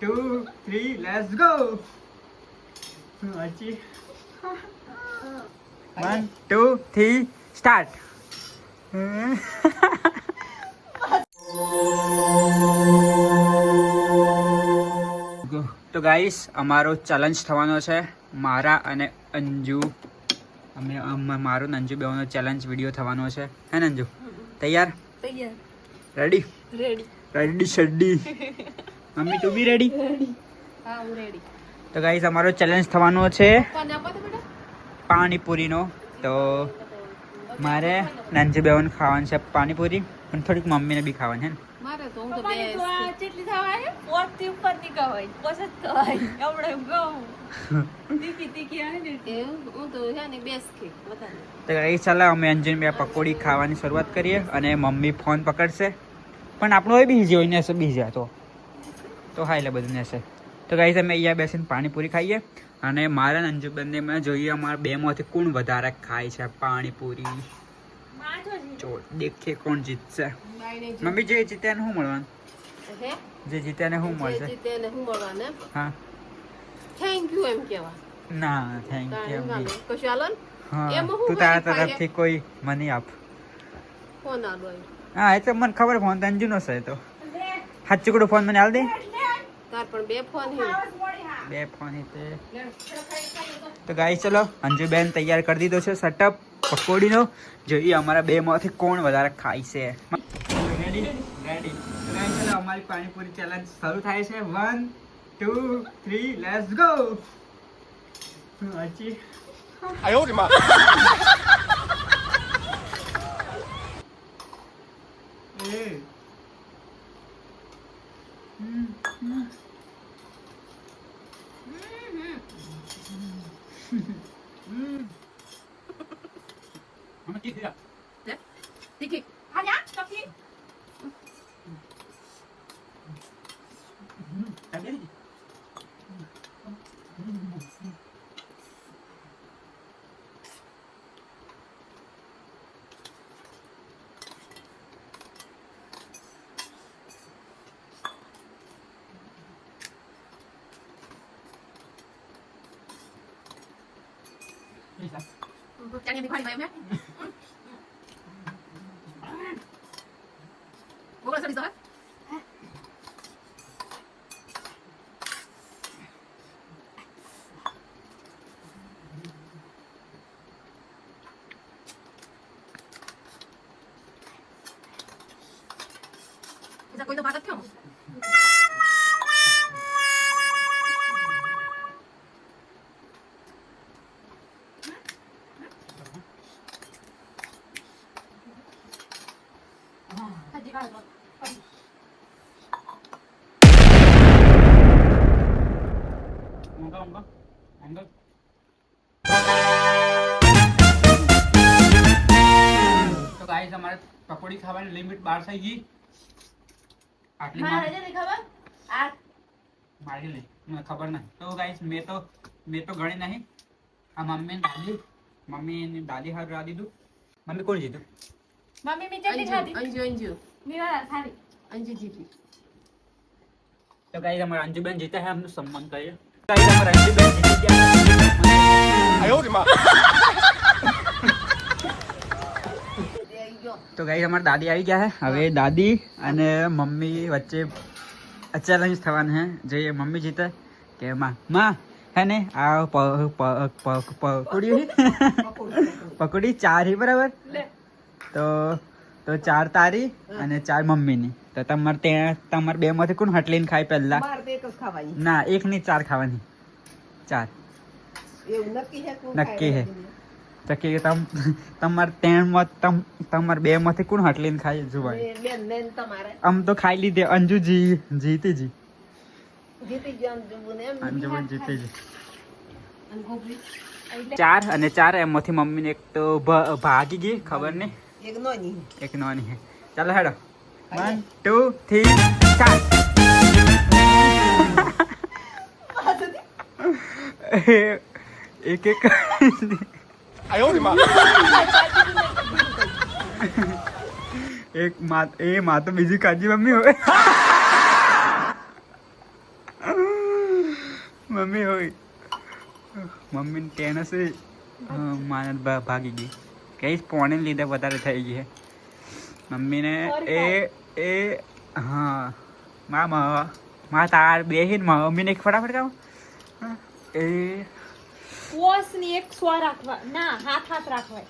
Two three let's go હજી one two three start તો guys અમારો ચેલેન્જ થવાનો છે. મારા અને અંજુ. અમે અમ- મારો ને અંજુ બેવાનો ચેલેન્જ વીડિયો થવાનો છે. હે ને અંજુ? તૈયાર? તૈયાર. Ready ready ready steady mummy તું બી રેડી હા હું રેડી તો ગાઈસ અમારો ચેલેન્જ થવાનો છે પાણીપુરીનો. તો મારે નાનજી બેવન ખાવાનું છે પાણીપુરી પણ થોડીક મમ્મીને બી ખાવાની છે ને. મારે તો હું તો કેટલી થવાય પોતથી ઉપરની કવાય પછી કવાય એવડે ગમ તીખી તીખી આવે ને હું તો છે ને બેસ કે વધારે તો ગાઈસ ચાલો અમે અંજન બે પકોડી ખાવાની શરૂઆત કરીએ અને મમ્મી ફોન પકડશે. પણ આપણો એ બીજી હોય ને બીજા તો. તો હા એટલે બધું નેસે તો ગાઈસ અમે અહીંયા બેસીને પાણીપુરી ખાઈએ અને મારા અને અંજુ મેં જોઈએ અમારા બેમાંથી કોણ વધારે ખાય છે પાણીપુરી. જો દેખે કોણ જીતશે. મમ્મી જે જીતે એને શું મળવાનું? જે જીતે ને શું મળશે હું. થેન્ક યુ એમ કેવા. ના થેન્ક યુ કશું આલો હા તું તારા તરફથી કોઈ મની આપ. ફોન આલો હા એ તો મને ખબર ફોન તો અંજુનો છે તો. હાથ ચુકડો ફોન મને આલ દે. તાર પણ બે ફોન હે. બે ફોન હે તે. તો ગાઈસ ચલો અંજુ બેન તૈયાર કરી દીધો છે સેટઅપ પકોડીનો. જોઈએ અમારા બે માંથી કોણ વધારે ખાય છે. રેડી રેડી ચલો અમારી પાણીપુરી ચેલેન્જ શરૂ થાય છે. 1 2 3 લેટ્સ ગો હાચી. આયો રે માં. હમ. આમાં તીખી રાખ. તીખી હમ, 시작. 짜장면 비 파리 마요 뭐가 소리 써? 자, 거기다 맞아 펴. पकौड़ी खावा लिमिट बार से ही आटली मार। दे खबर? आज मार के नहीं मैं खबर नहीं। तो गाइस मैं तो मैं तो गणी नहीं। हम मम्मी डाली मम्मी ने डाली हर डाली दू मम्मी कौन जीतू? મમ્મી મી જલ્દી અંજુ અંજુ નિરાલા ખાધી અંજુ જીતી. તો ગાઈસ અમારા અંજુબેન જીતા હે એમનું સન્માન કરીએ. ગાઈસ અમારા અંજુબેન જીતી ગયા આયો રે માં. તો ગાઈ અમારા દાદી આવી ગયા હે હવે દાદી અને મમ્મી વચ્ચે ચેલેન્જ થવાનું હે જે મમ્મી જીતે. કે માં માં હે ને આ પકડી. પકડી. ચારી બરાબર? તો તો ચાર તારી અને ચાર મમ્મીની. તો તમારે ત્યાં તમારે બે માંથી કોણ હટલીને ખાય પહેલા? ના એક ની ચાર ખાવાની. ચાર. એવું નક્કી છે કોણ નક્કી છે. તો કે તમ તમારે ત્રણ તમ તમારે બે માંથી કોણ હટલીને ખાય જોવાય? બે- બેન બેન તમારે. આમ તો ખાઈ લીધે અંજુજી જીતીજી. જીતી જી અંજુ ને અંજુ પણ જીતી જી ચાર અને ચાર એમાંથી મમ્મીને એક તો ભાગી ગઈ ખબર નહીં? એક નો ની એક નો ની ચાલો હેડો. 1 2 3 4 એક એક. આયો રે માં એક માં એ માં તો બીજી કાજી મમ્મી હોય. મમ્મી હોય. મમ્મી ટેનસે માનત ભાગી ગઈ. કઈશ પોણે લીધે વધારે થઈ ગઈ છે મમ્મીને એ એ હા. મા મા તાર બેહીન મમ્મીને એક ફટાફટ કામ એ પોસની એક સો રાખવા ના હાથ હાથ રાખવાય.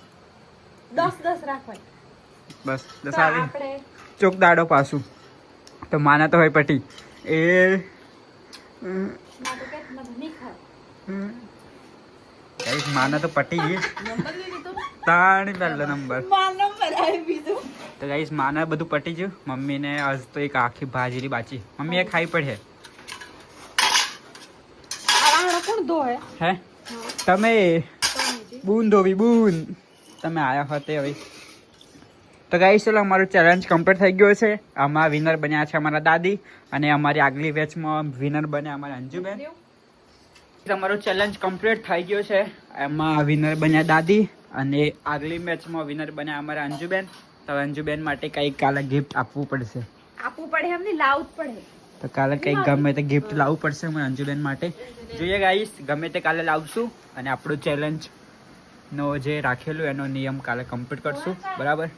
દસ દસ રાખવાય. બસ દસ આવી. ચોક દાડો પાછું. તો માના તો હોય પટી. એ ના તો કે મને તો પટી ગઈ તાણી પહેલો નંબર તો ગાઈસ માના બધું પટી ગયું મમ્મીને આજ તો એક આખી ભાજીરી બાચી મમ્મીએ ખાઈ પડે હે તમે બૂન ધોવી બૂન તમે આયા હોતે હવે તો ગાઈસ ચલો અમારો ચેલેન્જ કમ્પ્લીટ થઈ ગયો છે. આમાં વિનર બન્યા છે અમારા દાદી. અને અમારી આગલી બેચમાં વિનર બન્યા અમારા અંજુબેન. તમારો ચેલેન્જ કમ્પ્લીટ થઈ ગયો છે. એમાં વિનર બન્યા દાદી અને આગલી મેચમાં વિનર બન્યા અમારા અંજુબેન. તો અંજુબેન માટે કંઈક કાલે ગિફ્ટ આપવું પડશે. આપવું પડે એમને લાવવું પડે. તો કાલે કંઈક ગમે તે ગિફ્ટ લાવવું પડશે મને અંજુબેન માટે. જોઈએ ગાઈસ ગમે તે કાલે લાવશું અને આપણું ચેલેન્જ નો જે રાખેલું એનો નિયમ કાલે કમ્પ્લીટ કરશું. બરાબર?